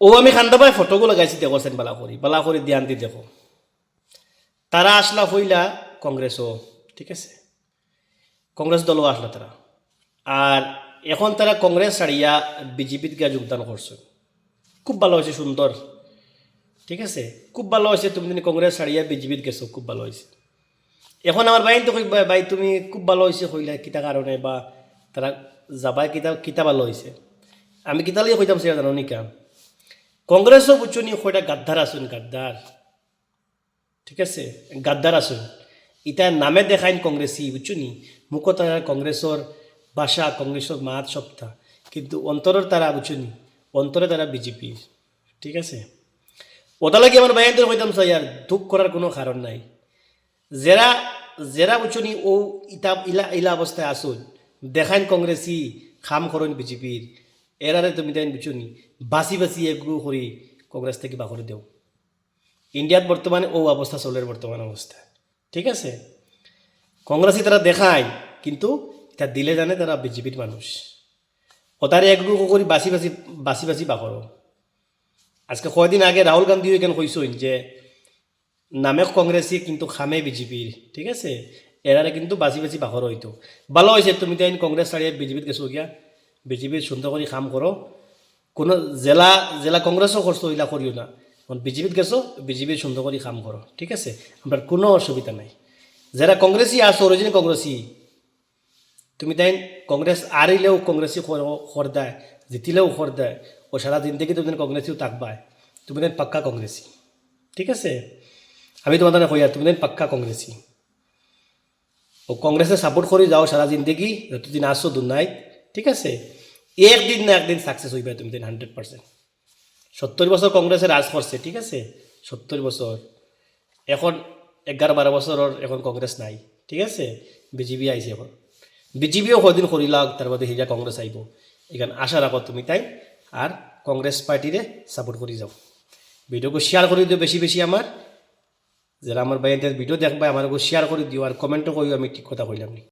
ও আমি খান্দাবাই ফটোগুলো লাগাইছি দেখছেন বালা করি বালা করে ধ্যান দি দেখো। তারা আসলা হইলা কংগ্রেসও ঠিক আছে? কংগ্রেস দলও আসলা তারা আর এখন তারা কংগ্রেস ছাড়িয়া বিজেপিত গিয়া যোগদান করছে খুব ভালো হয়েছে সুন্দর ঠিক আছে? খুব ভালো হয়েছে তুমি যদি কংগ্রেস ছাড়িয়া বিজেপিত গেছো, খুব ভালো হয়েছে এখন আমার বাইন তো ভাই তুমি খুব ভালো হয়েছে কইলা কিতা কারণে বা তারা যাবাই কিতা কিতা ভালো হয়েছে আমি কিতা লিয়ে কইতাম সে জানো নিকা কংগ্রেসও বুঝছ নি কয়টা গাদ্দার আসুন গাদ্দার ঠিক আছে? গাদ্দার আসুন ইটা নামে দেখাইন কংগ্রেসি বুঝছ নি। মুখত তারা কংগ্রেসর ভাষা কংগ্রেসর মাত সপ্তাহ কিন্তু অন্তরের তারা বুঝছ নি। অন্তরে তারা বিজেপি। ঠিক আছে? ওটা লাগে আমার বাইন তো কইতাম স্যার দুঃখ করার কোনো কারণ নাই। যারা যারা বুঝছনি ও ইতা ইলা ইলা অবস্থায় আসুন দেখাইন কংগ্রেসি খাম করেন বিজেপির এরারে তুমি তাই বুঝছনি বাসি বাসি এগুলো করি কংগ্রেস থেকে বাকরে দেও ইন্ডিয়াত বর্তমানে ও অবস্থা চলের বর্তমান অবস্থা ঠিক আছে? কংগ্রেসি তারা দেখায়, কিন্তু এটা দিলে জানে তারা বিজেপির মানুষ। ও তারে একগু করি বাসি বাসি বাসি বাসি বাকরো আজকে কয়দিন আগে রাহুল গান্ধীও এখানে কইসইন যে নামে কংগ্রেসি কিন্তু খামে বিজেপির ঠিক আছে? এরারে কিন্তু বাজি বাজি বাহর হইতো ভালো হয়েছে তুমি তাই কংগ্রেস ছাড়িয়ে বিজেপিত গেছো গিয়া বিজেপির সুন্দর করে কাম করো কোনো জেলা জেলা কংগ্রেসও করছ ইলা করিও না। এখন বিজেপিত গেছো বিজেপির সুন্দর করে কাম করো ঠিক আছে? আমার কোনো অসুবিধা নাই। যারা কংগ্রেসি আসো অরিজিনাল কংগ্রেসি তুমি তাই কংগ্রেস আরিলেও কংগ্রেসি খর দেয়, জিতিলেও খর দেয়। ও সারা দিন থেকে তুমি কংগ্রেসিও থাকবায় তুমি তাই পাক্কা কংগ্রেসি ঠিক আছে? আমি তোমাদের কইয়া তুমি তাই পাক্কা কংগ্রেসি ও কংগ্রেসে সাপোর্ট করে যাও সারা জিন্দগি। যতদিন আসো দুনাই ঠিক আছে? একদিন না একদিন সাকসেস হইবে তুমি দিন হান্ড্রেড পার্সেন্ট সত্তর বছর কংগ্রেসে রাজ করছে, ঠিক আছে? সত্তর বছর। এখন এগারো বারো বছরের এখন কংগ্রেস নাই, ঠিক আছে? বিজেপি আইছে এখন। বিজেপিও কদিন করিলাক তার বাদে হিজা কংগ্রেস আইব। এখানে আশা রাখো তুমি তাই, আর কংগ্রেস পার্টিরে সাপোর্ট করে যাও। ভিডিওকে শেয়ার করে দিও বেশি বেশি আমার। যারা আমার বাইরের ভিডিও দেখবা আমার শেয়ার করে দিও, আর কমেন্টও করিও আমি ঠিক কথা কইলাম